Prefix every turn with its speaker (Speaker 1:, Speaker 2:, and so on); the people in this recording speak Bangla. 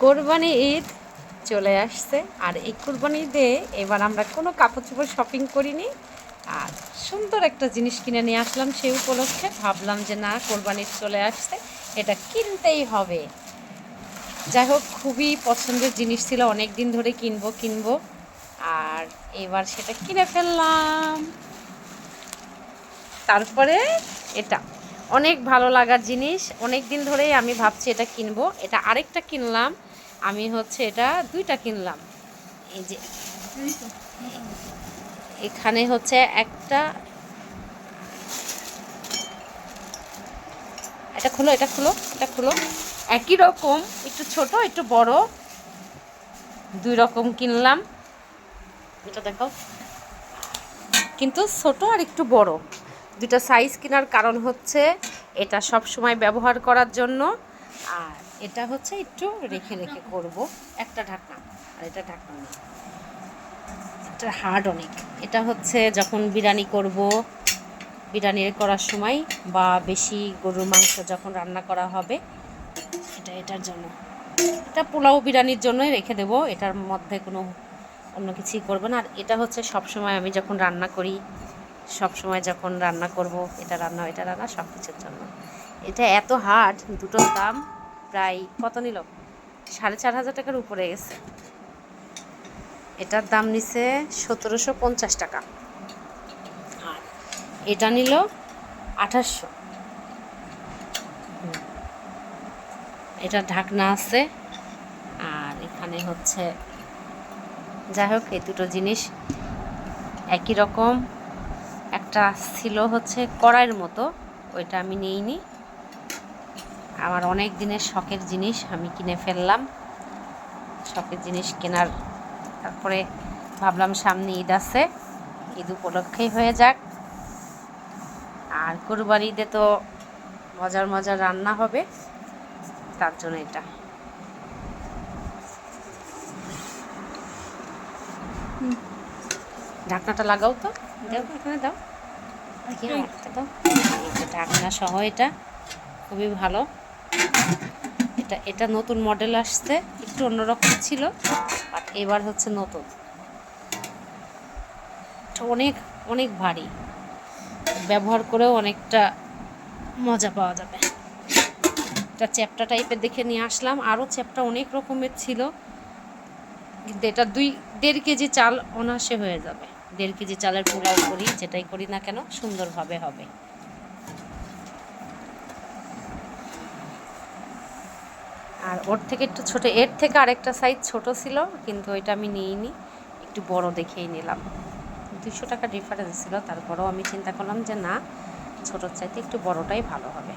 Speaker 1: কোরবানি ঈদ চলে আসছে। আর এই কোরবানি ঈদে এবার আমরা কোনো কাপড় চোপড় শপিং করিনি। আর সুন্দর একটা জিনিস কিনে নিয়ে আসলাম সেই উপলক্ষে। ভাবলাম যে না, কোরবানি চলে আসছে, এটা কিনতেই হবে। যাই হোক, খুবই পছন্দের জিনিস ছিল অনেক দিন ধরে কিনবো কিনবো। আর এবার সেটা কিনে ফেললাম। তারপরে এটা। অনেক ভালো লাগার জিনিস। অনেক দিন ধরেই আমি ভাবছি এটা কিনবো। এটা আরেকটা কিনলাম। আমি হচ্ছে এটা দুইটা কিনলাম। এই যে এখানে হচ্ছে একটা এটা খুলো এটা খুলো এটা খুলো। একই রকম, একটু ছোট, একটু বড়। দুই রকম কিনলাম। এটা দেখো কিন্তু ছোট আর একটু বড়। দুটা সাইজ কেনার কারণ হচ্ছে এটা সব সময় ব্যবহার করার জন্য। আর এটা হচ্ছে একটু রেখে রেখে করব। একটা ঢাকনা। আর এটা ঢাকনা নেই। এটা হার্ড অনেক। এটা হচ্ছে যখন বিরিয়ানি করব, বিরিয়ানি করার সময় বা বেশি গরুর মাংস যখন রান্না করা হবে, এটা এটার জন্য। এটা পোলাও বিরিয়ানির জন্যই রেখে দেবো। এটার মধ্যে কোনো অন্য কিছুই করব না। আর এটা হচ্ছে সব সময় আমি যখন রান্না করি সব সময় যখন রান্না করব, এটা রান্না এটা রান্না, সব কিছুর জন্য। এটা এত হার্ড দুটোর দাম প্রায় কত নিল? সাড়ে চার হাজার টাকার উপরে গেছে। এটার দাম নিছে সতেরোশো পঞ্চাশ টাকা। আর এটা নিল আঠাশশো। এটা ঢাকনা আছে, আর এখানে হচ্ছে, যাই হোক, এই দুটো জিনিস একই রকম। একটা ছিল হচ্ছে কড়াইয়ের মতো, ওইটা আমি নিইনি। আমার অনেক দিনের শখের জিনিস, আমি কিনে ফেললাম। শখের জিনিস কেনার, তারপরে ভাবলাম সামনে ঈদ আছে, ঈদ উপলক্ষেই হয়ে যাক। আর কোরবানি ঈদে তো মজার মজার রান্না হবে, তার জন্য এটা। ঢাকনাটা লাগাও তো, দাও, এখানে দাও। ঢাকনা সহ এটা, খুবই ভালো। এটা এটা নতুন মডেল আসছে, একটু অন্যরকম ছিল আর এবার হচ্ছে নতুন। অনেক অনেক ভারী। ব্যবহার করেও অনেকটা মজা পাওয়া যাবে। এটা চ্যাপটা টাইপের দেখে নিয়ে আসলাম। আরও চ্যাপটা অনেক রকমের ছিল, কিন্তু এটা দুই, দেড় কেজি চাল অনায়াসে হয়ে যাবে। দেড় কেজি চালের পোলাও করি, যেটাই করি না কেন, সুন্দরভাবে হবে। আর ওর থেকে একটু ছোট, এর থেকে আরেকটা সাইজ ছোট ছিল, কিন্তু ওইটা আমি নিইনি, একটু বড় দেখেই নিলাম। দুশো টাকা ডিফারেন্স ছিল, তারপরেও আমি চিন্তা করলাম যে না, ছোটোর চাইতে একটু বড়টাই ভালো হবে।